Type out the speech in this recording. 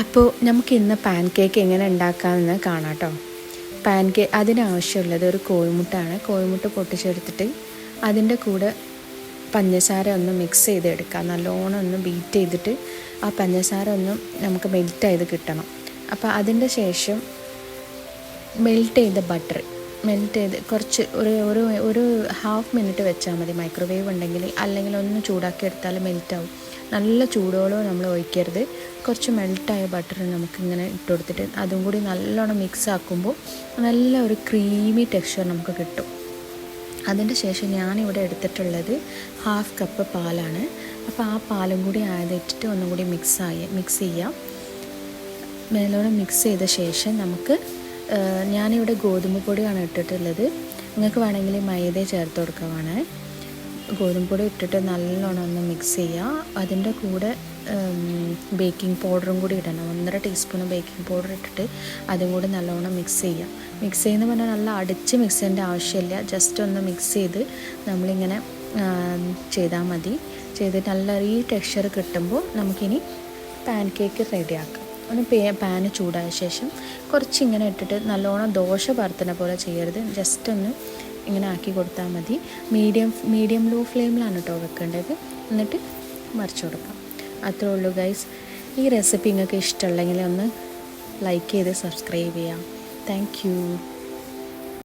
അപ്പോൾ നമുക്ക് ഇന്ന് പാൻ കേക്ക് എങ്ങനെ ഉണ്ടാക്കാമെന്ന് കാണാം കേട്ടോ പാൻ കേക്ക് അതിനാവശ്യമുള്ളത് ഒരു കോഴിമുട്ടാണ്. കോഴിമുട്ട പൊട്ടിച്ചെടുത്തിട്ട് അതിന്റെ കൂടെ പഞ്ചസാര ഒന്ന് മിക്സ് ചെയ്തെടുക്കുക നല്ലോണം ഒന്ന് ബീറ്റ് ചെയ്തിട്ട് ആ പഞ്ചസാര ഒന്ന് നമുക്ക് മെൽറ്റ് ചെയ്ത് കിട്ടണം. അപ്പോൾ അതിന്റെ ശേഷം മെൽറ്റ് ചെയ്ത ബട്ടർ മെൽറ്റ് ചെയ്ത് കുറച്ച് ഒരു ഒരു ഒരു ഹാഫ് മിനിറ്റ് വെച്ചാൽ മതി. മൈക്രോവേവ് ഉണ്ടെങ്കിൽ അല്ലെങ്കിൽ ഒന്ന് ചൂടാക്കി എടുത്താൽ മെൽറ്റ് ആവും. നല്ല ചൂടോളം നമ്മൾ ഒഴിക്കരുത്. കുറച്ച് മെൽട്ടായ ബട്ടർ നമുക്കിങ്ങനെ ഇട്ട് കൊടുത്തിട്ട് അതും കൂടി നല്ലോണം മിക്സ് ആക്കുമ്പോൾ നല്ല ഒരു ക്രീമി ടെക്സ്ചർ നമുക്ക് കിട്ടും. അതിന്റെ ശേഷം ഞാനിവിടെ എടുത്തിട്ടുള്ളത് ഹാഫ് കപ്പ് പാലാണ്. അപ്പോൾ ആ പാലും കൂടി ആയതിട്ടിട്ട് ഒന്നും കൂടി മിക്സ് ആയി മിക്സ് ചെയ്യാം. മേലോടെ മിക്സ് ചെയ്ത ശേഷം നമുക്ക് ഞാനിവിടെ ഗോതമ്പ് പൊടിയാണ് ഇട്ടിട്ടുള്ളത്. നിങ്ങൾക്ക് വേണമെങ്കിൽ മൈദ ചേർത്ത് കൊടുക്കാവാണ് ഗോതമ്പ് പൊടി ഇട്ടിട്ട് നല്ലോണം ഒന്ന് മിക്സ് ചെയ്യുക അതിന്റെ കൂടെ ബേക്കിംഗ് പൗഡറും കൂടി ഇടണം. ഒന്നര ടീസ്പൂൺ ബേക്കിംഗ് പൗഡർ ഇട്ടിട്ട് അതും കൂടി നല്ലോണം മിക്സ് ചെയ്യുക മിക്സ് ചെയ്യുന്ന പറഞ്ഞാൽ നല്ല അടിച്ച് മിക്സ് ചെയ്യേണ്ട ആവശ്യമില്ല. ജസ്റ്റ് ഒന്ന് മിക്സ് ചെയ്ത് നമ്മളിങ്ങനെ ചെയ്താൽ മതി. ചെയ്തിട്ട് നല്ല ഈ ടെക്സ്ചർ കിട്ടുമ്പോൾ നമുക്കിനി പാൻ കേക്ക് റെഡിയാക്കാം ഒന്ന് പേ പാന് ചൂടായ ശേഷം കുറച്ചിങ്ങനെ ഇട്ടിട്ട് നല്ലോണം ദോശ പരത്തുന്ന പോലെ ചെയ്യരുത്. ജസ്റ്റ് ഒന്ന് ഇങ്ങനെ ആക്കി കൊടുത്താൽ മതി. മീഡിയം മീഡിയം ലോ ഫ്ലെയിമിലാണ് കേട്ടോ വെക്കേണ്ടത്. എന്നിട്ട് മറിച്ച് കൊടുക്കാം. അത്രേ ഉള്ളൂ ഗൈസ് ഈ റെസിപ്പി നിങ്ങൾക്ക് ഇഷ്ടമുള്ളെങ്കിൽ ഒന്ന് ലൈക്ക് ചെയ്ത് സബ്സ്ക്രൈബ് ചെയ്യാം. താങ്ക്